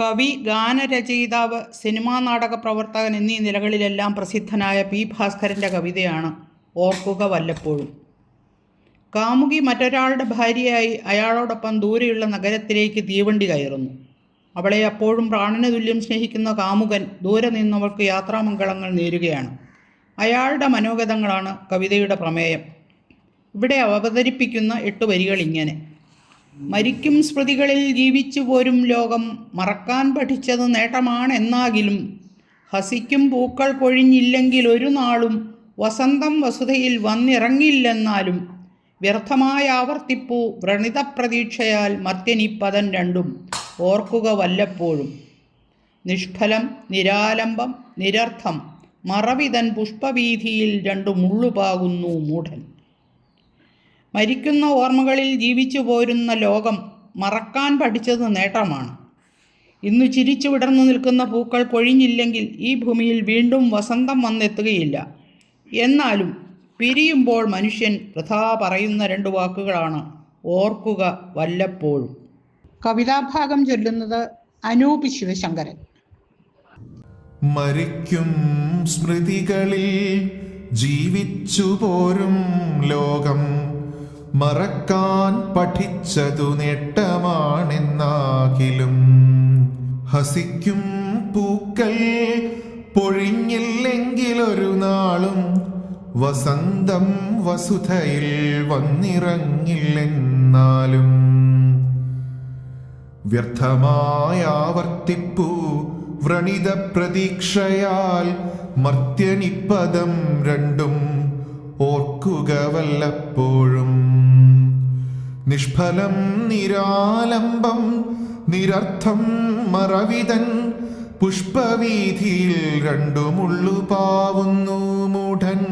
കവി ഗാനരചയിതാവ് സിനിമാ നാടക പ്രവർത്തകൻ എന്നീ നിലകളിലെല്ലാം പ്രസിദ്ധനായ പി. ഭാസ്കരന്റെ കവിതയാണ് ഓർക്കുക വല്ലപ്പോഴും. കാമുകി മറ്റൊരാളുടെ ഭാര്യയായി അയാളോടൊപ്പം ദൂരെയുള്ള നഗരത്തിലേക്ക് തീവണ്ടി കയറുന്നു. അവളെ അപ്പോഴും പ്രാണന് തുല്യം സ്നേഹിക്കുന്ന കാമുകൻ ദൂരെ നിന്നവൾക്ക് യാത്രാമംഗളങ്ങൾ നേരുകയാണ്. അയാളുടെ മനോഗതങ്ങളാണ് കവിതയുടെ പ്രമേയം. ഇവിടെ അവതരിപ്പിക്കുന്ന എട്ട് വരികൾ ഇങ്ങനെ മരിക്കും സ്മൃതികളിൽ ജീവിച്ചു പോരും ലോകം മറക്കാൻ പഠിച്ചത് നേട്ടമാണെന്നാകിലും ഹസിക്കും പൂക്കൾ കൊഴിഞ്ഞില്ലെങ്കിൽ ഒരു നാളും വസന്തം വസുധയിൽ വന്നിറങ്ങില്ലെന്നാലും വ്യർത്ഥമായ ആവർത്തിപ്പു വ്രണിത പ്രതീക്ഷയാൽ മർത്യനിപ്പതൻ രണ്ടും ഓർക്കുക വല്ലപ്പോഴും. നിഷ്ഫലം നിരാലംബം നിരർത്ഥം മറവിതൻ പുഷ്പവീഥിയിൽ രണ്ടു മുള്ളുപാകുന്നു മൂഢൻ. മരിക്കുന്ന ഓർമ്മകളിൽ ജീവിച്ചു പോരുന്ന ലോകം മറക്കാൻ പഠിച്ചത് നേട്ടമാണ്. ഇന്നു ചിരിച്ചു വിടർന്നു നിൽക്കുന്ന പൂക്കൾ കൊഴിഞ്ഞില്ലെങ്കിൽ ഈ ഭൂമിയിൽ വീണ്ടും വസന്തം വന്നെത്തുകയില്ല. എന്നാലും പിരിയുമ്പോൾ മനുഷ്യൻ വൃഥാ പറയുന്ന രണ്ട് വാക്കുകളാണ് ഓർക്കുക വല്ലപ്പോഴും. കവിതാഭാഗം ചൊല്ലുന്നത് അനൂപ് ശിവശങ്കരൻ. മരിക്കും സ്മൃതികളിൽ ജീവിച്ചു പോരും ലോകം. മറക്കാൻ പഠിച്ചതു നേട്ടമാണെന്നാകിലും ഹസിക്കും പൂക്കൾ പൊഴിഞ്ഞില്ലെങ്കിലൊരു നാളും വസന്തം വസുധയിൽ വന്നിറങ്ങില്ലെന്നാലും വ്യർത്ഥമായ ആവർത്തിപ്പു വ്രണിത പ്രതീക്ഷയാൽ മർത്യനിപ്പദം രണ്ടും ഓർക്കുക വല്ലപ്പോഴും. നിഷ്ഫലം നിരാലംബം നിരർത്ഥം മറവിതൻ പുഷ്പവീതിയിൽ രണ്ടുമുള്ളു പാവുന്നു മൂഢൻ.